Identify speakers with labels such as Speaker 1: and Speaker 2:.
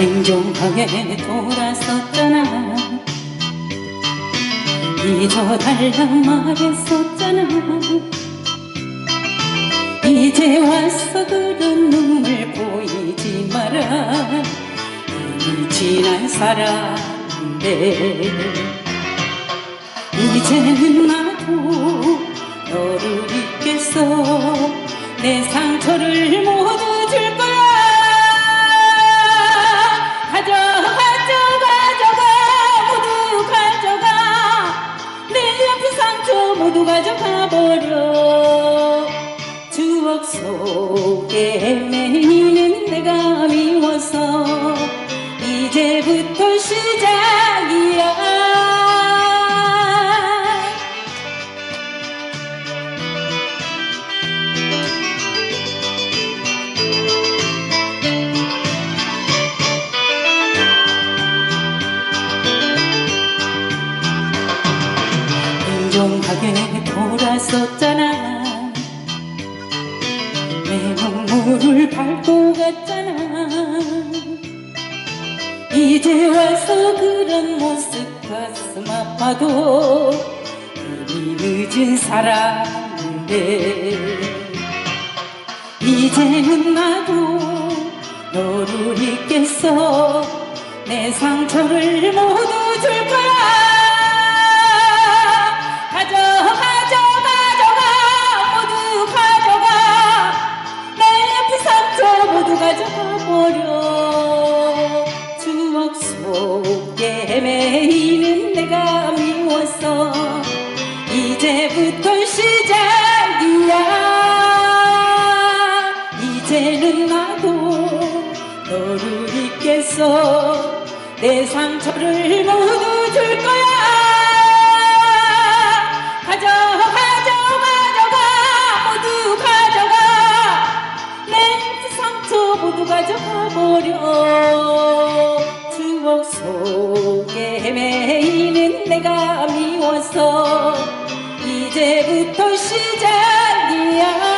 Speaker 1: 인정하게 돌았었잖아. 잊어달라 말했었잖아. 이제 와서 그런 눈물 보이지 마라. 이미 지난 사랑인데. 이제는 나도 모두 가져가 버려. 추억 속에 매이는 내가 미워서 이제부터 시작 인종하게 돌았었잖아. 내 눈물을 밟고 갔잖아. 이제 와서 그런 모습 가슴 아파도 이미 늦은 사랑인데. 이제는 나도 너를 잊겠어. 내 상처를 모두 줄 거야 속에 헤매이는 내가 미워서 이제부터 시작이야. 이제는 나도 너를 잊겠어. 내 상처를 모두 줄 거야. 가져 가져가. 모두 가져가. 내 상처 모두 가져가 버려 아쉬워서 이제부터 시작이야.